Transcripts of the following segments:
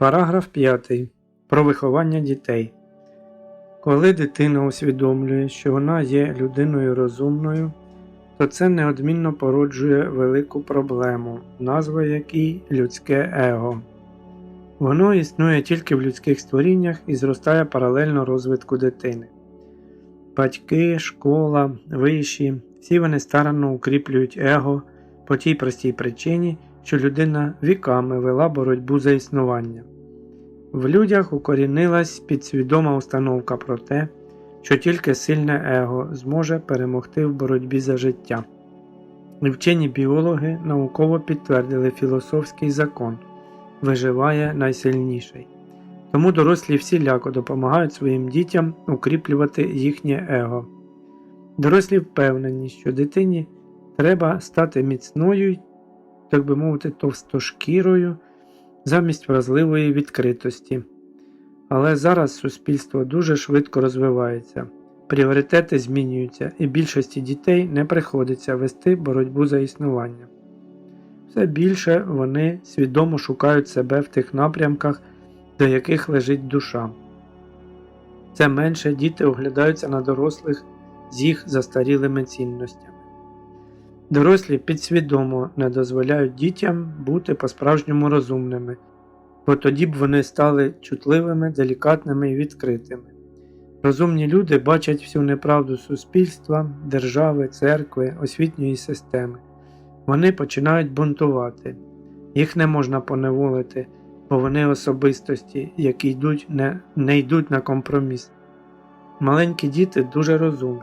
Параграф 5. Про виховання дітей. Коли дитина усвідомлює, що вона є людиною розумною, то це неодмінно породжує велику проблему, назва якій людське его. Воно існує тільки в людських створіннях і зростає паралельно розвитку дитини. Батьки, школа, виші, всі вони старанно укріплюють его по тій простій причині, що людина віками вела боротьбу за існування. В людях укорінилась підсвідома установка про те, що тільки сильне его зможе перемогти в боротьбі за життя. Вчені біологи науково підтвердили філософський закон виживає найсильніший. Тому дорослі всіляко допомагають своїм дітям укріплювати їхнє его. Дорослі впевнені, що дитині треба стати міцною, так би мовити, товстошкірою замість вразливої відкритості. Але зараз суспільство дуже швидко розвивається, пріоритети змінюються, і більшості дітей не приходиться вести боротьбу за існування. Все більше вони свідомо шукають себе в тих напрямках, до яких лежить душа. Це менше діти оглядаються на дорослих з їх застарілими цінностями. Дорослі підсвідомо не дозволяють дітям бути по-справжньому розумними, бо тоді б вони стали чутливими, делікатними і відкритими. Розумні люди бачать всю неправду суспільства, держави, церкви, освітньої системи. Вони починають бунтувати. Їх не можна поневолити, бо вони особистості, які йдуть не, не йдуть на компроміс. Маленькі діти дуже розумні.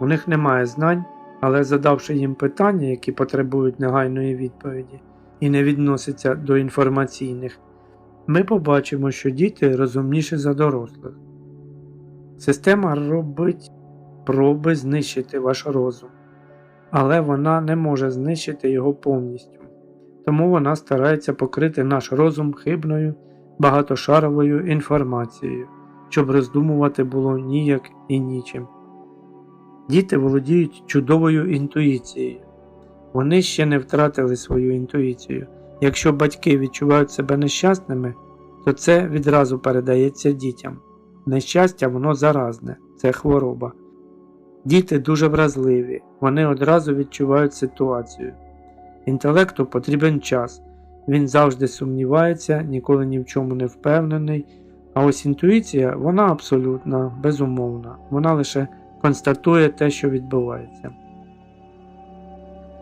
У них немає знань, але задавши їм питання, які потребують негайної відповіді, і не відносяться до інформаційних, ми побачимо, що діти розумніші за дорослих. Система робить проби знищити ваш розум, але вона не може знищити його повністю. Тому вона старається покрити наш розум хибною, багатошаровою інформацією, щоб роздумувати було ніяк і нічим. Діти володіють чудовою інтуїцією. Вони ще не втратили свою інтуїцію. Якщо батьки відчувають себе нещасними, то це відразу передається дітям. Нещастя воно заразне, це хвороба. Діти дуже вразливі, вони одразу відчувають ситуацію. Інтелекту потрібен час, він завжди сумнівається, ніколи ні в чому не впевнений. А ось інтуїція, вона абсолютна, безумовна, вона лише констатує те, що відбувається.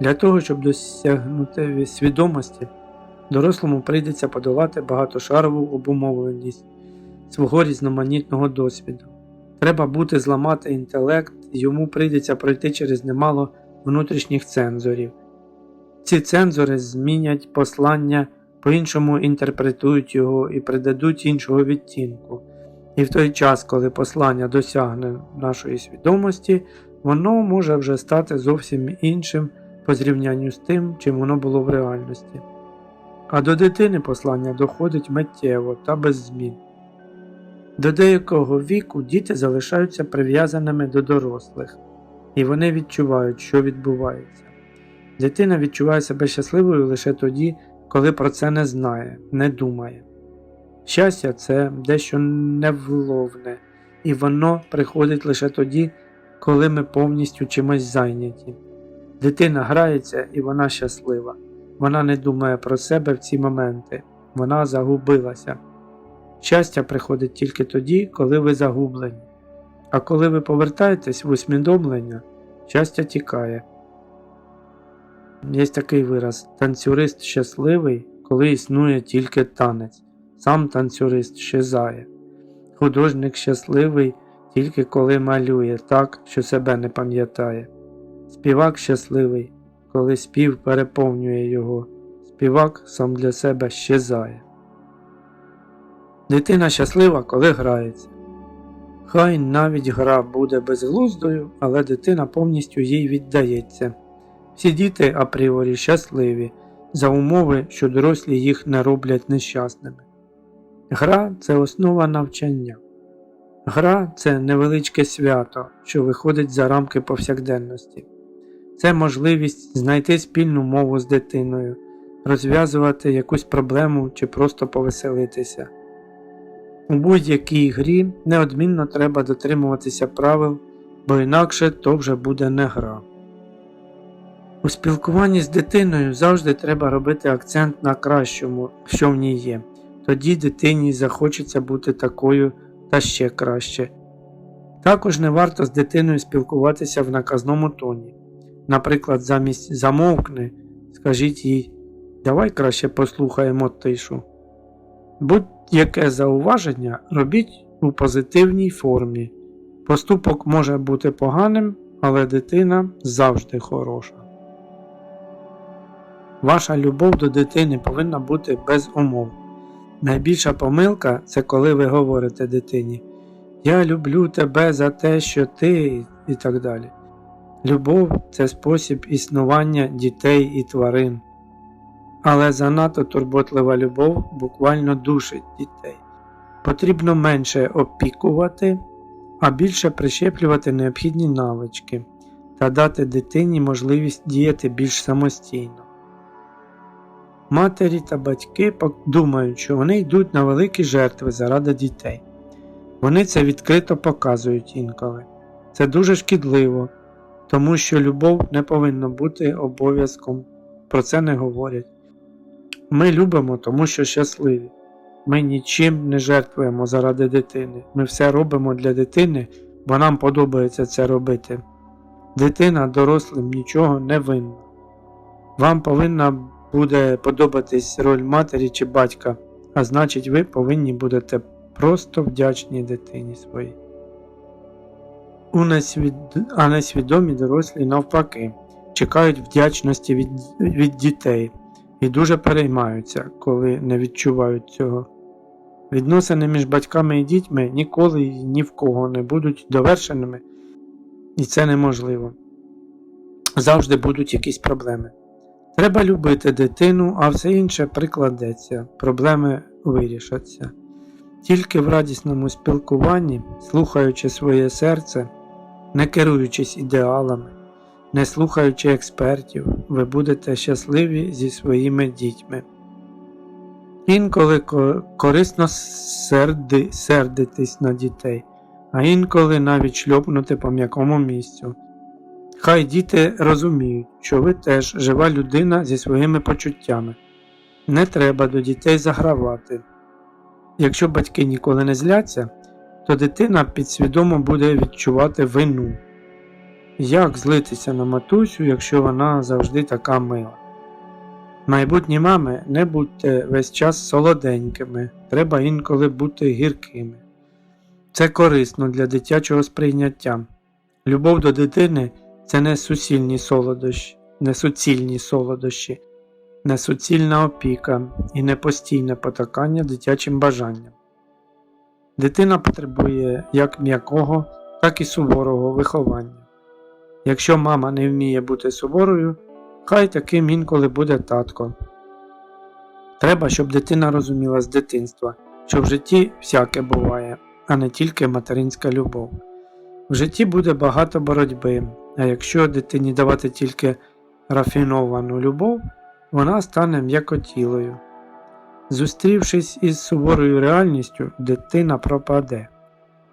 Для того, щоб досягнути свідомості, дорослому прийдеться подолати багатошарову обумовленість свого різноманітного досвіду. Треба бути зламати інтелект, йому прийдеться пройти через немало внутрішніх цензорів. Ці цензори змінять послання, по-іншому інтерпретують його і придадуть іншого відтінку. І в той час, коли послання досягне нашої свідомості, воно може вже стати зовсім іншим по зрівнянню з тим, чим воно було в реальності. А до дитини послання доходить миттєво та без змін. До деякого віку діти залишаються прив'язаними до дорослих, і вони відчувають, що відбувається. Дитина відчуває себе щасливою лише тоді, коли про це не знає, не думає. Щастя це дещо невловне, і воно приходить лише тоді, коли ми повністю чимось зайняті. Дитина грається і вона щаслива. Вона не думає про себе в ці моменти, вона загубилася. Щастя приходить тільки тоді, коли ви загублені. А коли ви повертаєтесь в усвідомлення, щастя тікає. Є такий вираз танцюрист щасливий, коли існує тільки танець, сам танцюрист щезає. Художник щасливий тільки коли малює так, що себе не пам'ятає. Співак щасливий, коли спів переповнює його, співак сам для себе щезає. Дитина щаслива, коли грається. Хай навіть гра буде безглуздою, але дитина повністю їй віддається. Всі діти апріорі щасливі, за умови, що дорослі їх не роблять нещасними. Гра це основа навчання. Гра це невеличке свято, що виходить за рамки повсякденності. Це можливість знайти спільну мову з дитиною, розв'язувати якусь проблему чи просто повеселитися. У будь-якій грі неодмінно треба дотримуватися правил, бо інакше то вже буде не гра. У спілкуванні з дитиною завжди треба робити акцент на кращому, що в ній є. Тоді дитині захочеться бути такою та ще краще. Також не варто з дитиною спілкуватися в наказному тоні. Наприклад, замість замовкни, скажіть їй давай краще послухаємо тишу. Будь-яке зауваження робіть у позитивній формі. Поступок може бути поганим, але дитина завжди хороша. Ваша любов до дитини повинна бути без умов. Найбільша помилка це коли ви говорите дитині Я люблю тебе за те, що ти і так далі. Любов це спосіб існування дітей і тварин. Але занадто турботлива любов буквально душить дітей. Потрібно менше опікувати, а більше прищеплювати необхідні навички та дати дитині можливість діяти більш самостійно. Матері та батьки думають, що вони йдуть на великі жертви заради дітей. Вони це відкрито показують інколи. Це дуже шкідливо, тому що любов не повинна бути обов'язком, про це не говорять. Ми любимо, тому що щасливі. Ми нічим не жертвуємо заради дитини. Ми все робимо для дитини, бо нам подобається це робити. Дитина дорослим нічого не винна. Вам повинна буде подобатись роль матері чи батька, а значить, ви повинні будете просто вдячні дитині своїй. У несвід... А несвідомі дорослі навпаки чекають вдячності від... від дітей і дуже переймаються, коли не відчувають цього. Відносини між батьками і дітьми ніколи ні в кого не будуть довершеними, і це неможливо. Завжди будуть якісь проблеми. Треба любити дитину, а все інше прикладеться, проблеми вирішаться. Тільки в радісному спілкуванні, слухаючи своє серце, не керуючись ідеалами, не слухаючи експертів, ви будете щасливі зі своїми дітьми. Інколи корисно серди, сердитись на дітей, а інколи навіть шльопнути по м'якому місцю. Хай діти розуміють, що ви теж жива людина зі своїми почуттями. Не треба до дітей загравати. Якщо батьки ніколи не зляться, то дитина підсвідомо буде відчувати вину. Як злитися на матусю, якщо вона завжди така мила? Майбутні мами, не будьте весь час солоденькими, треба інколи бути гіркими. Це корисно для дитячого сприйняття. Любов до дитини це не суцільні солодощі, не суцільні солодощі, не суцільна опіка і не постійне потакання дитячим бажанням. Дитина потребує як м'якого, так і суворого виховання. Якщо мама не вміє бути суворою, хай таким інколи буде татко. Треба, щоб дитина розуміла з дитинства, що в житті всяке буває, а не тільки материнська любов. В житті буде багато боротьби, а якщо дитині давати тільки рафіновану любов, вона стане м'якотілою. Зустрівшись із суворою реальністю, дитина пропаде.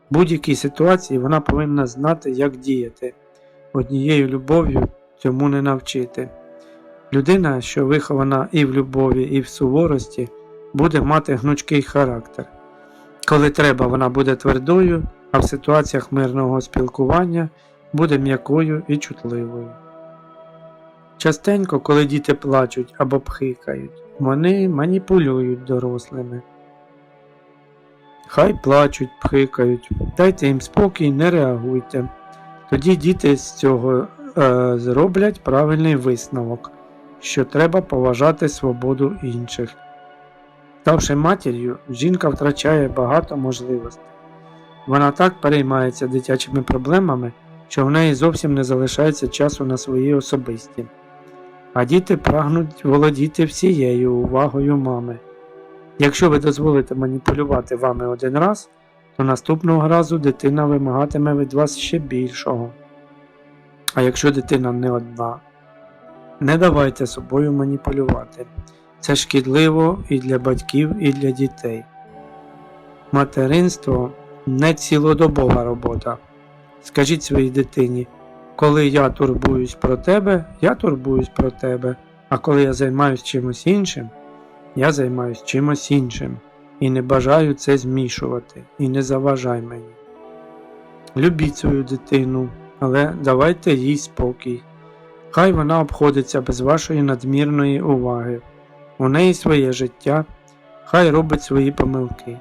В будь-якій ситуації вона повинна знати, як діяти, однією любов'ю цьому не навчити. Людина, що вихована і в любові, і в суворості, буде мати гнучкий характер. Коли треба, вона буде твердою, а в ситуаціях мирного спілкування буде м'якою і чутливою. Частенько, коли діти плачуть або пхикають, вони маніпулюють дорослими. Хай плачуть, пхикають, дайте їм спокій, не реагуйте. Тоді діти з цього е, зроблять правильний висновок, що треба поважати свободу інших. Ставши матір'ю, жінка втрачає багато можливостей. Вона так переймається дитячими проблемами, що в неї зовсім не залишається часу на свої особисті. А діти прагнуть володіти всією увагою мами. Якщо ви дозволите маніпулювати вами один раз, то наступного разу дитина вимагатиме від вас ще більшого. А якщо дитина не одна, не давайте собою маніпулювати. Це шкідливо і для батьків, і для дітей. Материнство не цілодобова робота. Скажіть своїй дитині, коли я турбуюсь про тебе, я турбуюсь про тебе, а коли я займаюсь чимось іншим, я займаюсь чимось іншим і не бажаю це змішувати, і не заважай мені. Любіть свою дитину, але давайте їй спокій. Хай вона обходиться без вашої надмірної уваги. У неї своє життя, хай робить свої помилки.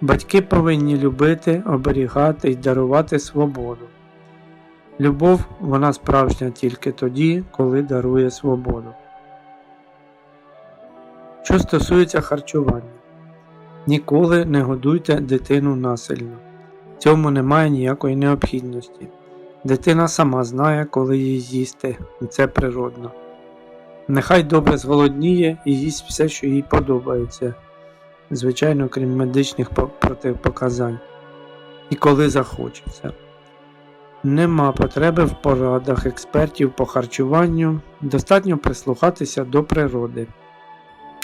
Батьки повинні любити, оберігати і дарувати свободу. Любов вона справжня тільки тоді, коли дарує свободу. Що стосується харчування, ніколи не годуйте дитину насильно. Цьому немає ніякої необхідності. Дитина сама знає, коли їй їсти, і це природно. Нехай добре зголодніє і їсть все, що їй подобається, звичайно, крім медичних протипоказань, і коли захочеться. Нема потреби в порадах експертів по харчуванню, достатньо прислухатися до природи.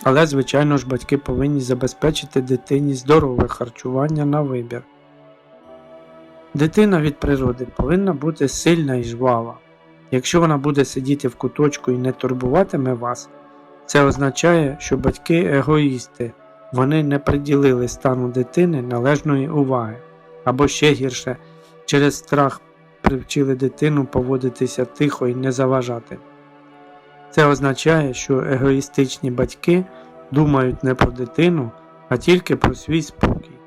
Але, звичайно ж, батьки повинні забезпечити дитині здорове харчування на вибір. Дитина від природи повинна бути сильна і жвава. Якщо вона буде сидіти в куточку і не турбуватиме вас, це означає, що батьки егоїсти, вони не приділили стану дитини належної уваги, або ще гірше, через страх привчили дитину поводитися тихо і не заважати. Це означає, що егоїстичні батьки думають не про дитину, а тільки про свій спокій.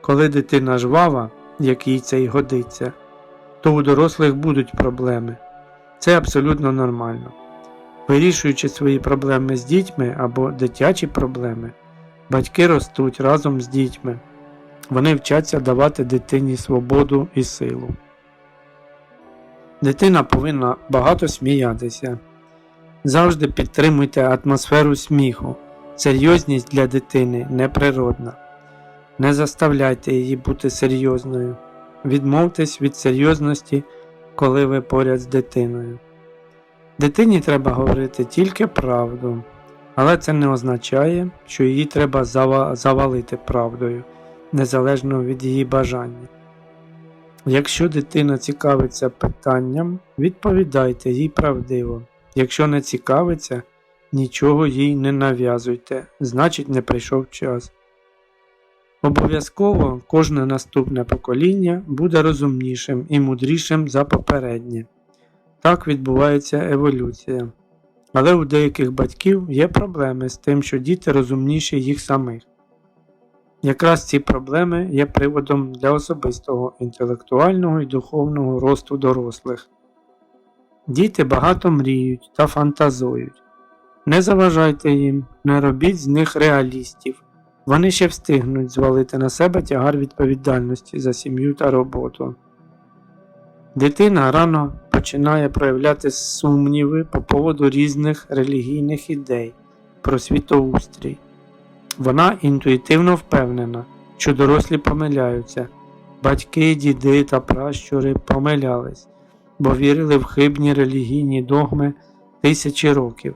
Коли дитина жвава, як їй це й годиться, то у дорослих будуть проблеми. Це абсолютно нормально. Вирішуючи свої проблеми з дітьми або дитячі проблеми, батьки ростуть разом з дітьми. Вони вчаться давати дитині свободу і силу. Дитина повинна багато сміятися. Завжди підтримуйте атмосферу сміху. Серйозність для дитини неприродна. Не заставляйте її бути серйозною. Відмовтесь від серйозності, коли ви поряд з дитиною. Дитині треба говорити тільки правду, але це не означає, що її треба зава- завалити правдою, незалежно від її бажання. Якщо дитина цікавиться питанням, відповідайте їй правдиво. Якщо не цікавиться, нічого їй не нав'язуйте, значить не прийшов час. Обов'язково кожне наступне покоління буде розумнішим і мудрішим за попереднє. Так відбувається еволюція. Але у деяких батьків є проблеми з тим, що діти розумніші їх самих. Якраз ці проблеми є приводом для особистого, інтелектуального і духовного росту дорослих. Діти багато мріють та фантазують. Не заважайте їм, не робіть з них реалістів. Вони ще встигнуть звалити на себе тягар відповідальності за сім'ю та роботу. Дитина рано починає проявляти сумніви по поводу різних релігійних ідей про світоустрій. Вона інтуїтивно впевнена, що дорослі помиляються, батьки, діди та пращури помилялись, бо вірили в хибні релігійні догми тисячі років.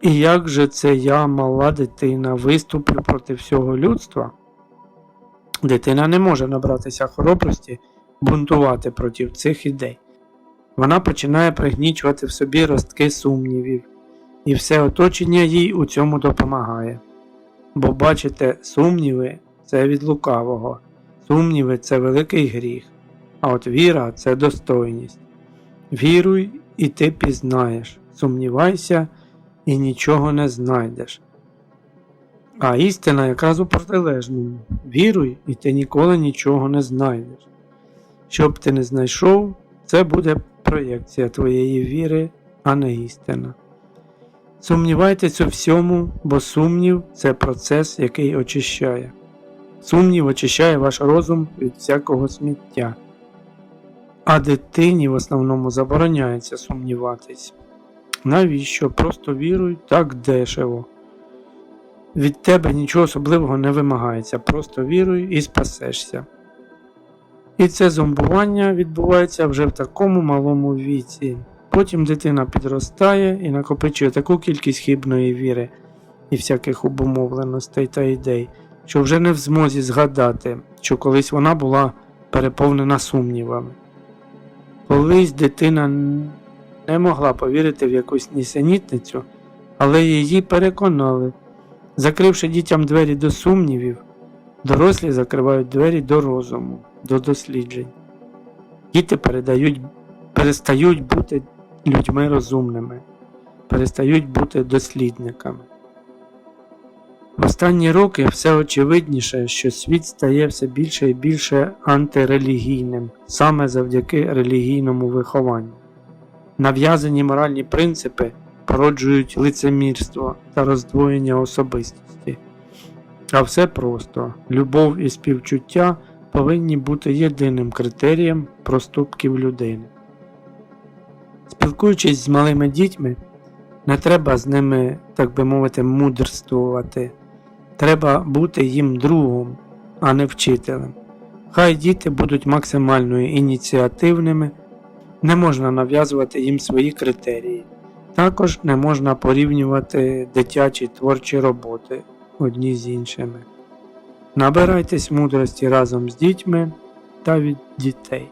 І як же це я, мала дитина, виступлю проти всього людства? Дитина не може набратися хоробрості бунтувати проти цих ідей. Вона починає пригнічувати в собі ростки сумнівів, і все оточення їй у цьому допомагає. Бо бачите, сумніви це від лукавого, сумніви це великий гріх, а от віра це достойність. Віруй, і ти пізнаєш, сумнівайся і нічого не знайдеш. А істина якраз у протилежному. Віруй, і ти ніколи нічого не знайдеш. Що б ти не знайшов, це буде проєкція твоєї віри, а не істина. Сумнівайтесь у всьому, бо сумнів це процес, який очищає. Сумнів очищає ваш розум від всякого сміття. А дитині в основному забороняється сумніватись. Навіщо? Просто віруй так дешево. Від тебе нічого особливого не вимагається, просто віруй і спасешся. І це зомбування відбувається вже в такому малому віці. Потім дитина підростає і накопичує таку кількість хибної віри і всяких обумовленостей та ідей, що вже не в змозі згадати, що колись вона була переповнена сумнівами. Колись дитина не могла повірити в якусь нісенітницю, але її переконали. Закривши дітям двері до сумнівів, дорослі закривають двері до розуму, до досліджень. Діти передають, перестають бути людьми розумними, перестають бути дослідниками. В останні роки все очевидніше, що світ стає все більше і більше антирелігійним саме завдяки релігійному вихованню. Нав'язані моральні принципи породжують лицемірство та роздвоєння особистості. А все просто любов і співчуття повинні бути єдиним критерієм проступків людини. Спілкуючись з малими дітьми, не треба з ними, так би мовити, мудрствувати. Треба бути їм другом, а не вчителем. Хай діти будуть максимально ініціативними, не можна нав'язувати їм свої критерії. Також не можна порівнювати дитячі творчі роботи одні з іншими. Набирайтесь мудрості разом з дітьми та від дітей.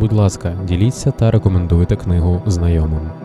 Будь ласка, діліться та рекомендуйте книгу знайомим.